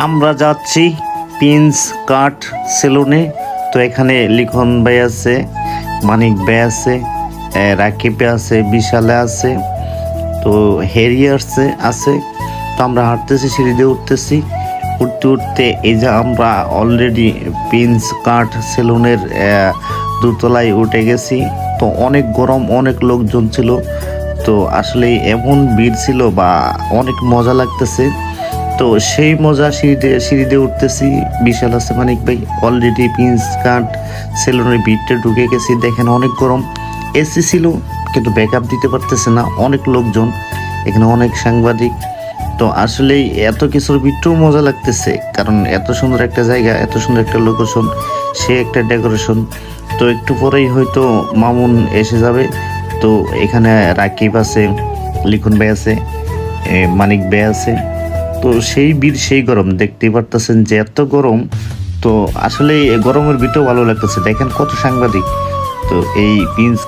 আমরা যাচ্ছি পিন্স কাট সেলুনে। তো এখানে লিখন ভাই আছে, মানিক ভাই আছে রাকিবে আছে, বিশালে আছে, তো হেরিয়ার্সে আছে। তো আমরা হাঁটতেছি, সিঁড়ি দিয়ে উঠতেছি। উঠতে উঠতে এই যে আমরা অলরেডি পিন্স কাট সেলুনের দুতলায় উঠে গেছি। তো অনেক গরম, অনেক লোকজন ছিল। তো আসলে এমন ভিড় ছিল বা অনেক মজা লাগতেছে। তো সেই মজা সিঁড়িতে দিয়ে সিঁড়ি দিয়ে উঠতেছি। বিশাল আছে মানিক ভাই অলরেডি পিন্স কাট সেলুনের ভিড়টা ঢুকে গেছি। দেখেন অনেক গরম। এসি ছিল, কিন্তু ব্যাকআপ দিতে পারতেছে না। অনেক লোকজন, এখানে অনেক সাংবাদিক। তো আসলেই এত কিছুর ভিতরেও মজা লাগতেছে, কারণ এত সুন্দর একটা জায়গা, এত সুন্দর একটা লোকেশন সে একটা ডেকোরেশন তো একটু পরেই হয়তো মামুন এসে যাবে। তো এখানে রাকিব আছে, লিখুন ভাই আছে মানিক ভাই আছে। তো সেই বীর সেই গরম, দেখতেই পারতেছেন যে এত গরম। তো আসলে গরমের ভিতরেও ভালো লাগতেছে। দেখেন কত সাংবাদিক। তো এই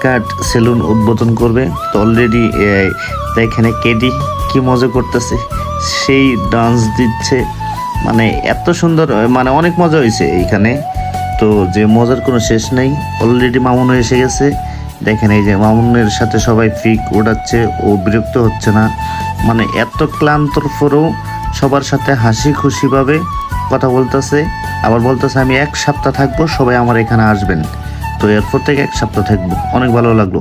কাট সেলুন উদ্বোধন করবে। তো অলরেডি এখানে কেডি কি মজা করতেছে। সেই ডান্স দিচ্ছে। মানে এত সুন্দর মানে অনেক মজা হয়েছে এইখানে। তো যে মজার কোনো শেষ নেই। অলরেডি মামুন এসে গেছে। দেখেন এই যে মামুনের সাথে সবাই ফিক ওড়াচ্ছে ও বিরক্ত হচ্ছে না। মানে এত ক্লান্তর পরেও সবার সাথে হাসি খুশিভাবে কথা বলতেছে। আবার বলতেছে, আমি এক সপ্তাহ থাকব, সবাই আমার এখানে আসবেন। তো এরপর থেকে এক সপ্তাহ থাকব। অনেক ভালো লাগল।